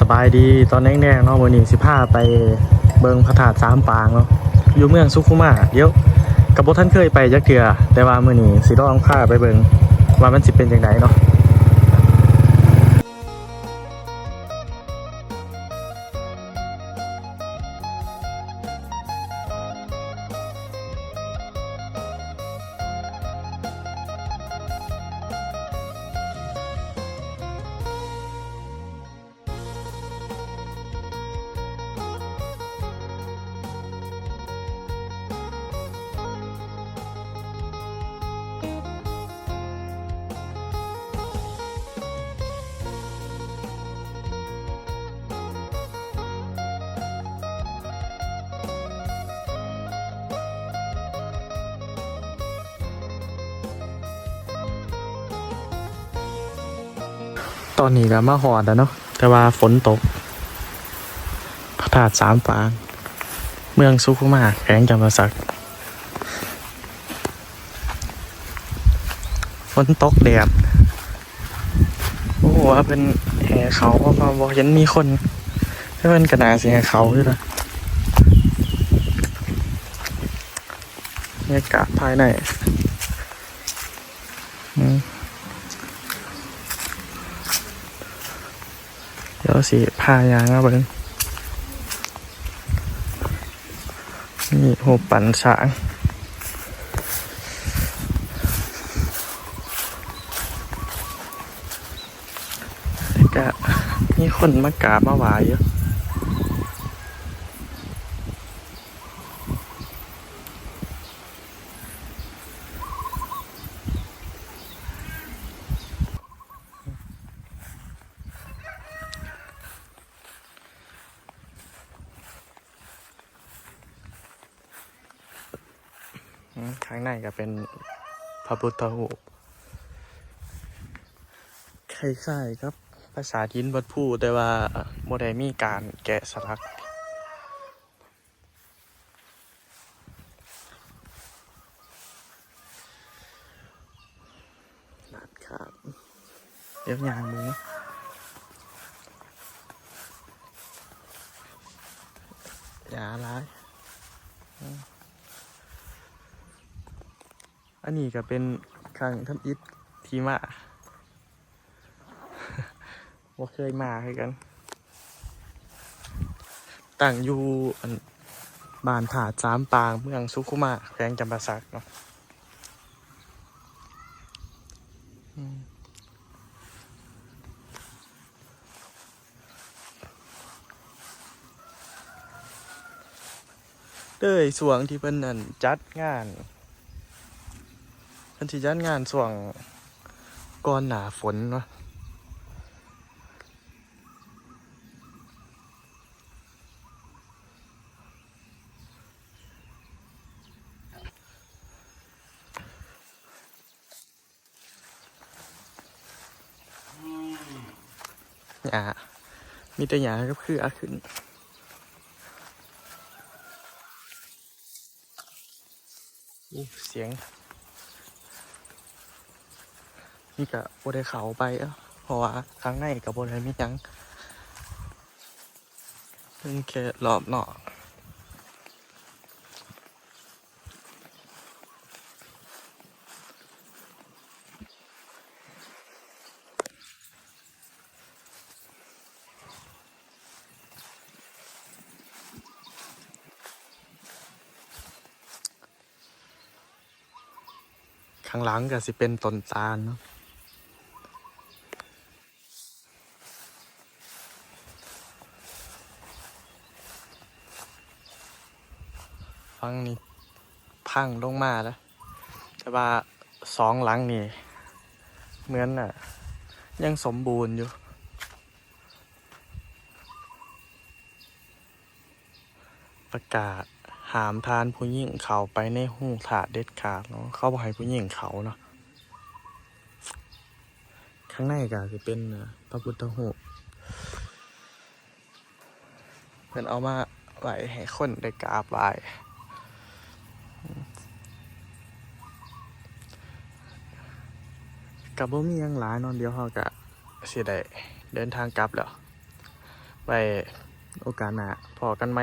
สบายดีตอนแรกๆเนาะวันนี้สิพาไปเบิงพระธาตุสามปางเนาะอยู่เมืองสุขุมาเดี๋ยวกับบท่านเคยไปยักเทื่อแต่ว่ามื่อนี้สิลองพาไปเบิงว่ามันสิเป็นยังไงเนาะ ตอนนี้ก็มาฮอดแล้วเนาะแต่ว่าฝนตก พระธาตุสามปาง เมืองสุขุมาแขวงจำปาสักฝนตกแดดโอ้โหว่าเป็นแห่เขาเพราะว่าบอกเห็นมีคนถ้าเป็นกระดาษสีแห่เขาด้วยนะบรรยากาศภายในอืมเดี๋ยวสิพายางมาเบิ้งนี่หูปั่นช้างแล้วก็มีคนมากราบมาไหวายเยอะ ข้างในก็เป็นพระพุทธรูปคล้ายๆครับ ภาษาทินบัดพูดแต่ว่าโมได้มีการแกะสลักนัดครับเดี๋ยวยางมืออย่าร้าย อันนี้ก็เป็นครั้งทำอิฐทีมาว่าเคยมาให้กันตั้งอยู่บ้านผาดสามปางเมืองสุขุมาแขวงจำปาสักเนาะอืมเด้ยสวงที่เพิ่นนั่นจัดงาน พิ่นสิจัดงานส่วงก่อนหนาฝนเนาะหยามีแต่หยาก็คืออาขึ้นอู้เสียง นี่กะบได้เขาไปเอ้าเพราะว่าครั้างในกับบได้มีหยังเพิ่งแค่รอบนอกข้างหลังก็สิเป็นต้นตาลเนาะ ฟังนี่พังลงมาแล้ว แต่ว่าสองหลังนี่ เหมือนน่ะ ยังสมบูรณ์อยู่ประกาศหามทานผู้หญิงเขาไปในหูถาดเด็ดขาดเนาะเขาบอกให้ผู้หญิงเขาเนาะข้างในก็จะเป็นพระพุทธรูปเพิ่นเอามาไหว้ให้คนได้กราบไหว้ กับบ่มียังหลายนอนเดียวเขาก็สิได้เดินทางกลับแล้วไปโอกาสหน้าพอกันไหม